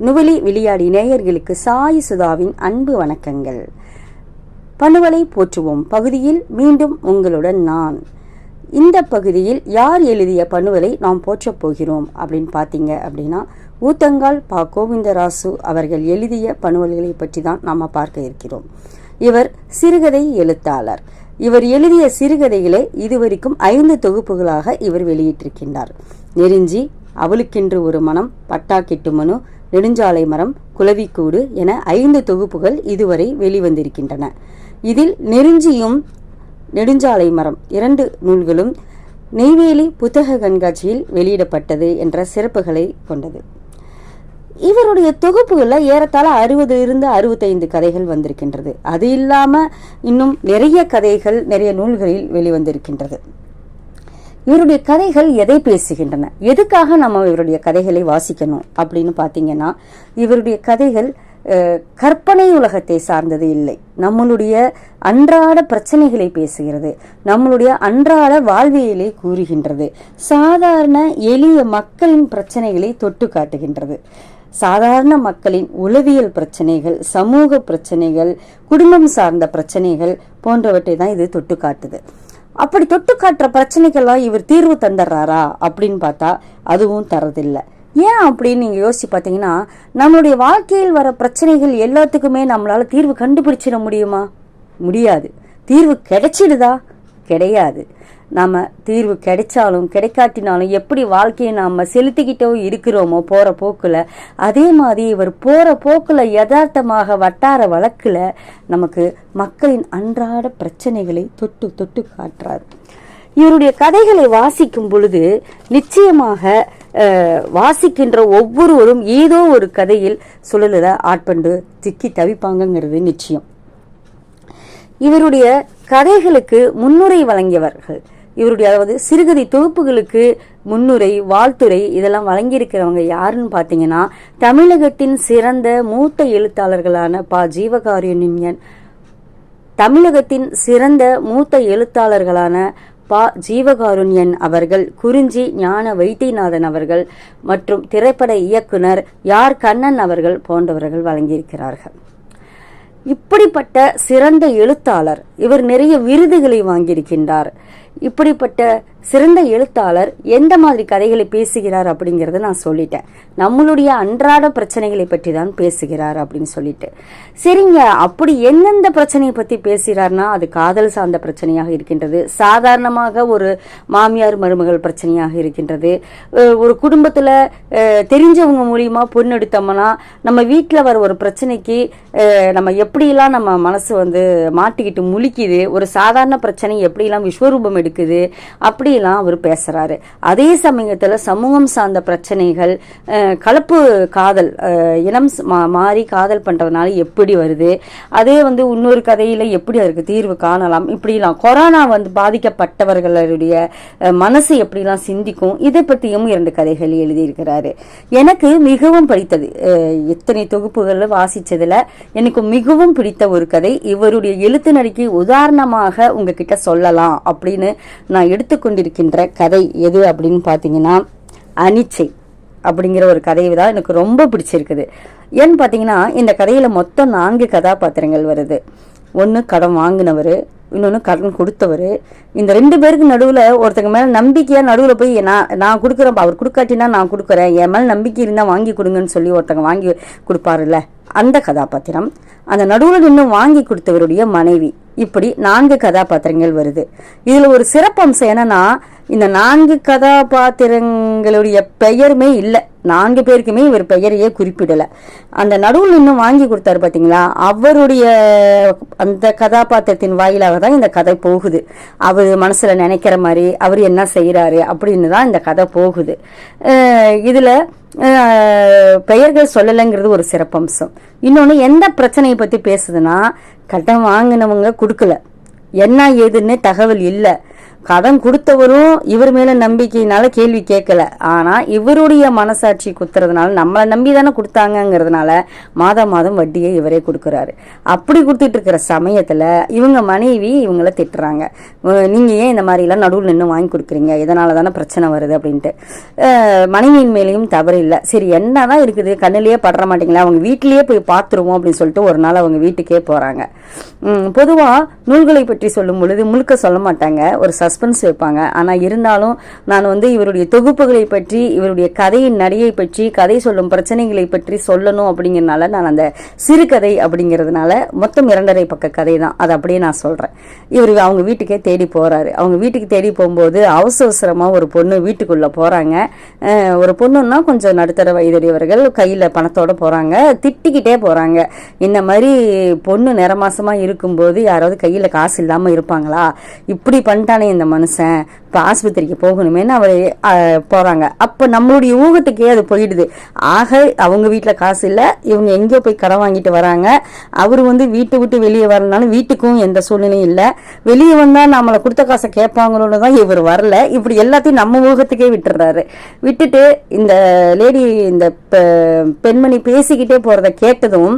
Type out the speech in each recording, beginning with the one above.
நுவலி விளையாடி நேயர்களுக்கு சாய் சுதாவின் அன்பு வணக்கங்கள். பணுவலை போற்றுவோம். பகுதியில் மீண்டும் உங்களுடன் நான். இந்த பகுதியில் யார் எழுதிய பணுவலை நாம் போற்றப் போகிறோம் அப்படின்னு பார்த்தீங்க அப்படின்னா ஊத்தங்கால் பா. கோவிந்தராசு அவர்கள் எழுதிய பணுவல்களை பற்றி தான் நாம் பார்க்க இருக்கிறோம். இவர் சிறுகதை எழுத்தாளர். இவர் எழுதிய சிறுகதைகளை இதுவரைக்கும் ஐந்து தொகுப்புகளாக இவர் வெளியிட்டிருக்கின்றார். நெருஞ்சி அவளுக்கென்று ஒரு மனம் பட்டாக்கிட்டு மனு நெடுஞ்சாலை மரம் குலவிக்கூடு என ஐந்து தொகுப்புகள் இதுவரை வெளிவந்திருக்கின்றன. இதில் நெருஞ்சியும் நெடுஞ்சாலை மரம் இரண்டு நூல்களும் நெய்வேலி புத்தக கண்காட்சியில் வெளியிடப்பட்டது என்ற சிறப்புகளை கொண்டது. இவருடைய தொகுப்புகளில் ஏறத்தாழ அறுபது இருந்து அறுபத்தைந்து கதைகள் வந்திருக்கின்றது. அது இல்லாமல் இன்னும் நிறைய கதைகள் நிறைய நூல்களில் வெளிவந்திருக்கின்றது. இவருடைய கதைகள் எதை பேசுகின்றன? எதுக்காக நம்ம இவருடைய கதைகளை வாசிக்கணும் அப்படின்னு பார்த்தீங்கன்னா இவருடைய கதைகள் கற்பனை உலகத்தை சார்ந்தது இல்லை. நம்மளுடைய அன்றாட பிரச்சனைகளை பேசுகிறது. நம்மளுடைய அன்றாட வாழ்வியலை கூறுகின்றது. சாதாரண எளிய மக்களின் பிரச்சனைகளை தொட்டு காட்டுகின்றது. சாதாரண மக்களின் உளவியல் பிரச்சனைகள் சமூக பிரச்சனைகள் குடும்பம் சார்ந்த பிரச்சனைகள் போன்றவற்றை தான் இது தொட்டு காட்டுது. அப்படி தொட்டு காட்டுற பிரச்சனைக்கெல்லாம் இவர் தீர்வு தந்துடுறாரா அப்படின்னு பார்த்தா அதுவும் தரதில்லை. ஏன் அப்படின்னு நீங்கள் யோசிச்சு பார்த்தீங்கன்னா நம்மளுடைய வாழ்க்கையில் வர பிரச்சனைகள் எல்லாத்துக்குமே நம்மளால் தீர்வு கண்டுபிடிச்சிட முடியுமா? முடியாது. தீர்வு கிடைச்சிடுதா? கிடையாது. நாம் தீர்வு கிடைச்சாலும் கிடைக்காட்டினாலும் எப்படி வாழ்க்கையை நாம் செலுத்திக்கிட்டோ இருக்கிறோமோ போகிற போக்கில் அதே மாதிரி இவர் போகிற போக்கில் யதார்த்தமாக வட்டார வழக்கில் நமக்கு மக்களின் அன்றாட பிரச்சனைகளை தொட்டு தொட்டு காட்டுறார். இவருடைய கதைகளை வாசிக்கும் பொழுது நிச்சயமாக வாசிக்கின்ற ஒவ்வொருவரும் ஏதோ ஒரு கதையில் சுழலில் ஆட்பண்டு சிக்கி தவிப்பாங்கங்கிறது நிச்சயம். இவருடைய கதைகளுக்கு முன்னுரை வழங்கியவர்கள் இவருடைய அதாவது சிறுகதை தொகுப்புகளுக்கு முன்னுரை வாழ்த்துரை இதெல்லாம் வழங்கியிருக்கிறவங்க யாருன்னு பார்த்தீங்கன்னா தமிழகத்தின் சிறந்த மூத்த எழுத்தாளர்களான பா. ஜீவகாருண்யன் தமிழகத்தின் சிறந்த மூத்த எழுத்தாளர்களான பா. ஜீவகாருண்யன் அவர்கள் குறிஞ்சி ஞான வைத்தியநாதன் அவர்கள் மற்றும் திரைப்பட இயக்குனர் யார் கண்ணன் அவர்கள் போன்றவர்கள் வழங்கியிருக்கிறார்கள். இப்படிப்பட்ட சிறந்த எழுத்தாளர் இவர் நிறைய விருதுகளை வாங்கியிருக்கின்றார். இப்படிப்பட்ட சிறந்த எழுத்தாளர் எந்த மாதிரி கதைகளை பேசுகிறார் அப்படிங்கிறத நான் சொல்லிட்டேன். நம்மளுடைய அன்றாட பிரச்சனைகளை பற்றி தான் பேசுகிறார் அப்படின்னு சொல்லிட்டு. சரிங்க அப்படி எந்தெந்த பிரச்சனையை பற்றி பேசுகிறார்னா அது காதல் சார்ந்த பிரச்சனையாக இருக்கின்றது சாதாரணமாக ஒரு மாமியார் மருமகள் பிரச்சனையாக இருக்கின்றது ஒரு குடும்பத்தில் தெரிஞ்சவங்க மூலியமாக பொண்ணு எடுத்தோம்னா நம்ம வீட்டில் வர ஒரு பிரச்சனைக்கு நம்ம எப்படியெல்லாம் நம்ம மனசு வந்து மாட்டிக்கிட்டு முழிக்குது ஒரு சாதாரண பிரச்சனை எப்படியெல்லாம் விஸ்வரூபம் இருக்குது அப்படிலாம் அவர் பேசுறாரு. அதே சமயத்தில் சமூகம் சார்ந்த பிரச்சனைகள் கலப்பு காதல் இனம் மா- மாறி காதல் பண்றதுனால எப்படி வருது? அதே வந்து இன்னொரு கதையில எப்படி அதற்கு தீர்வு காணலாம்? இப்படிலாம். கொரோனா வந்து பாதிக்கப்பட்டவர்களுடைய மனசு எப்படிலாம் சிந்திக்கும்? இதை பற்றியும் இரண்டு கதைகள் எழுதியிருக்கிறாரு. எனக்கு மிகவும் பிடித்தது. எத்தனை தொகுப்புகளில் வாசிச்சதுல எனக்கு மிகவும் பிடித்த ஒரு கதை. இவருடைய எழுத்து நடிக்கு உதாரணமாக உங்ககிட்ட சொல்லலாம் அப்படின்னு நான் எடுத்துக்கொண்டிருக்கின்ற கதை எது அப்படின்னு பார்த்தீங்கன்னா அனிச்சை அப்படிங்கிற ஒரு கதையை தான் எனக்கு ரொம்ப பிடிச்சிருக்குது. ஏன்னு பார்த்தீங்கன்னா இந்த கதையில் மொத்தம் நான்கு கதாபாத்திரங்கள் வருது. ஒன்று கடன் வாங்கினவர் இன்னொன்று கடன் கொடுத்தவர். இந்த ரெண்டு பேருக்கு நடுவில் ஒருத்தங்க மேலே நம்பிக்கையாக நடுவில் போய் நான் நான் கொடுக்குறேன் அவர் கொடுக்காட்டினா நான் கொடுக்குறேன் என் மேலே நம்பிக்கை இருந்தால் வாங்கி கொடுங்கன்னு சொல்லி ஒருத்தங்க வாங்கி கொடுப்பாருல்ல. அந்த கதாபாத்திரம். அந்த நடுவில் நின்று வாங்கி கொடுத்தவருடைய மனைவி. இப்படி நான்கு கதாபாத்திரங்கள் வருது. இதில் ஒரு சிறப்பம்சம் என்னன்னா இந்த நான்கு கதாபாத்திரங்களுடைய பெயருமே இல்லை. நான்கு பேருக்குமே இவர் பெயரையே குறிப்பிடலை. அந்த நடுவில் இன்னும் வாங்கி கொடுத்தாரு பார்த்தீங்களா அவருடைய அந்த கதாபாத்திரத்தின் வாயிலாக தான் இந்த கதை போகுது. அவர் மனசில் நினைக்கிற மாதிரி அவர் என்ன செய்கிறாரு அப்படின்னு தான் இந்த கதை போகுது. இதில் பெயர்கள் சொல்லலைங்கிறது ஒரு சிறப்பம்சம். இன்னொன்று எந்த பிரச்சனையை பற்றி பேசுதுன்னா கடன் வாங்கினவங்க கொடுக்கல. என்ன ஏதுன்னு தகவல் இல்லை. கடன் கொடுத்தவரும் இவர் மேல நம்பிக்கையினால கேள்வி கேட்கல. ஆனா இவருடைய மனசாட்சி குத்துறதுனால நம்மளை நம்பி தானே கொடுத்தாங்கங்கிறதுனால மாதம் மாதம் வட்டியை இவரே கொடுக்குறாரு. அப்படி கொடுத்துட்டு இருக்கிற சமயத்துல இவங்க மனைவி இவங்கள திட்டுறாங்க. நீங்க ஏன் இந்த மாதிரி எல்லாம் நடுவில் நின்று வாங்கி கொடுக்குறீங்க? இதனால தானே பிரச்சனை வருது அப்படின்ட்டு. மனைவியின் மேலேயும் தவறு இல்லை. சரி என்னதான் இருக்குது? கண்ணிலேயே படுற மாட்டீங்களா? அவங்க வீட்டிலேயே போய் பார்த்துருவோம் அப்படின்னு சொல்லிட்டு ஒரு நாள் அவங்க வீட்டுக்கே போறாங்க. பொதுவாக பொதுவா நூல்களை பற்றி சொல்லும் பொழுது முழுக்க சொல்ல மாட்டாங்க. ஒரு சஸ்பென்ஸ் வைப்பாங்க. ஆனால் இருந்தாலும் நான் வந்து இவருடைய தொகுப்புகளை பற்றி இவருடைய கதையின் நடையை பற்றி கதை சொல்லும் பிரச்சனைகளை பற்றி சொல்லணும் அப்படிங்கறதுனால நான் அந்த சிறுகதை அப்படிங்கிறதுனால மொத்தம் இரண்டரை பக்க கதை தான். அதை அப்படியே நான் சொல்கிறேன் இவர் அவங்க வீட்டுக்கே தேடி போகிறாரு அவங்க வீட்டுக்கு தேடி போகும்போது அவசர அவசரமாக ஒரு பொண்ணு வீட்டுக்குள்ளே போகிறாங்க ஒரு பொண்ணுன்னா கொஞ்சம் நடுத்தர வயதுடையவர்கள் கையில் பணத்தோடு போகிறாங்க திட்டிக்கிட்டே போகிறாங்க இந்த மாதிரி பொண்ணு நிறமாசமாக இருக்கும்போது யாராவது கையில் காசு இல்லாமல் இருப்பாங்களா? இப்படி பண்ணிட்டாங்க தானே இந்த மனுஷன் இப்போ ஆஸ்பத்திரிக்கு போகணுமேன்னு அவர் போகிறாங்க அப்போ நம்மளுடைய ஊகத்துக்கே அது போயிடுது. ஆக அவங்க வீட்டில் காசு இல்லை. இவங்க எங்கேயோ போய் கடன் வாங்கிட்டு வராங்க. அவர் வந்து வீட்டை விட்டு வெளியே வரனாலும் வீட்டுக்கும் எந்த சூழ்நிலையும் இல்லை. வெளியே வந்தால் நம்மளை கொடுத்த காசை கேட்பாங்களோன்னு தான் இவர் வரல. இப்படி எல்லாத்தையும் நம்ம ஊகத்துக்கே விட்டுறாரு. விட்டுட்டு இந்த லேடி இந்த பெண்மணி பேசிக்கிட்டே போகிறத கேட்டதும்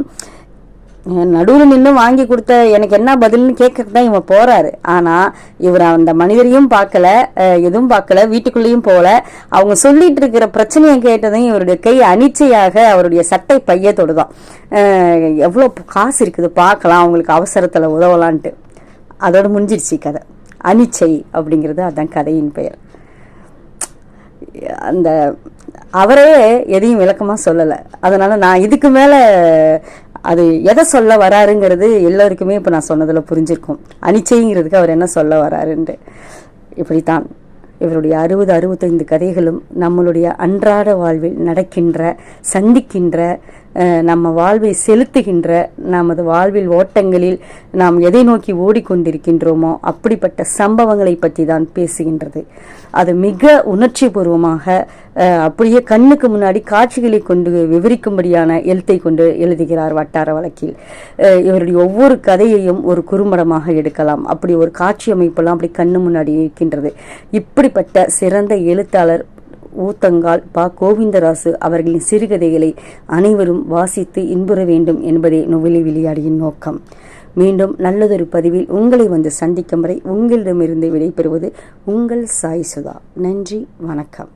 நடுவில் நின்று வாங்கி கொடுத்த எனக்கு என்ன பதில்னு கேட்கறது தான் இவன் போறாரு. ஆனா இவர் அந்த மனிதரையும் பார்க்கல எதுவும் பார்க்கல வீட்டுக்குள்ளேயும் போகல அவங்க சொல்லிட்டு இருக்கிற பிரச்சனையை கேட்டதும் இவருடைய கை அனிச்சையாக அவருடைய சட்டை பைய தொடுதான் எவ்வளோ காசு இருக்குது பார்க்கலாம் அவங்களுக்கு அவசரத்தில் உதவலான்ட்டு. அதோட முடிஞ்சிருச்சு கதை. அனிச்சை அப்படிங்கிறது அதான் கதையின் பெயர். அந்த அவரே எதையும் விளக்கமாக சொல்லலை. அதனால நான் இதுக்கு மேலே அது எதை சொல்ல வராருங்கிறது எல்லோருக்குமே இப்போ நான் சொன்னதில் புரிஞ்சிருக்கும். அனிச்சைங்கிறதுக்கு அவர் என்ன சொல்ல வராருன்ட்டு. இப்படித்தான். இவருடைய அறுபது அறுபத்தைந்து கதைகளும் நம்மளுடைய அன்றாட வாழ்வில் நடக்கின்ற சந்திக்கின்ற நம்ம வாழ்வை செலுத்துகின்ற நமது வாழ்வில் ஓட்டங்களில் நாம் எதை நோக்கி ஓடிக்கொண்டிருக்கின்றோமோ அப்படிப்பட்ட சம்பவங்களை பற்றி தான் பேசுகின்றது. அது மிக உணர்ச்சிபூர்வமாக பூர்வமாக அப்படியே கண்ணுக்கு முன்னாடி காட்சிகளை கொண்டு விவரிக்கும்படியான எழுத்தை கொண்டு எழுதுகிறார் வட்டார வழக்கில். இவருடைய ஒவ்வொரு கதையையும் ஒரு குறும்படமாக எடுக்கலாம். அப்படி ஒரு காட்சி அமைப்பெல்லாம் அப்படி கண்ணு முன்னாடி இருக்கின்றது. இப்படிப்பட்ட சிறந்த எழுத்தாளர் ஊத்தங்கால் பா கோவிந்தராசு அவர்களின் சிறுகதைகளை அனைவரும் வாசித்து இன்புற வேண்டும் என்பதே நுவலி விளையாடியின் நோக்கம். மீண்டும் நல்லதொரு பதிவில் உங்களை வந்து சந்திக்கும் வரை உங்களிடமிருந்து விடைபெறுவது உங்கள் சாய் சுதா. நன்றி வணக்கம்.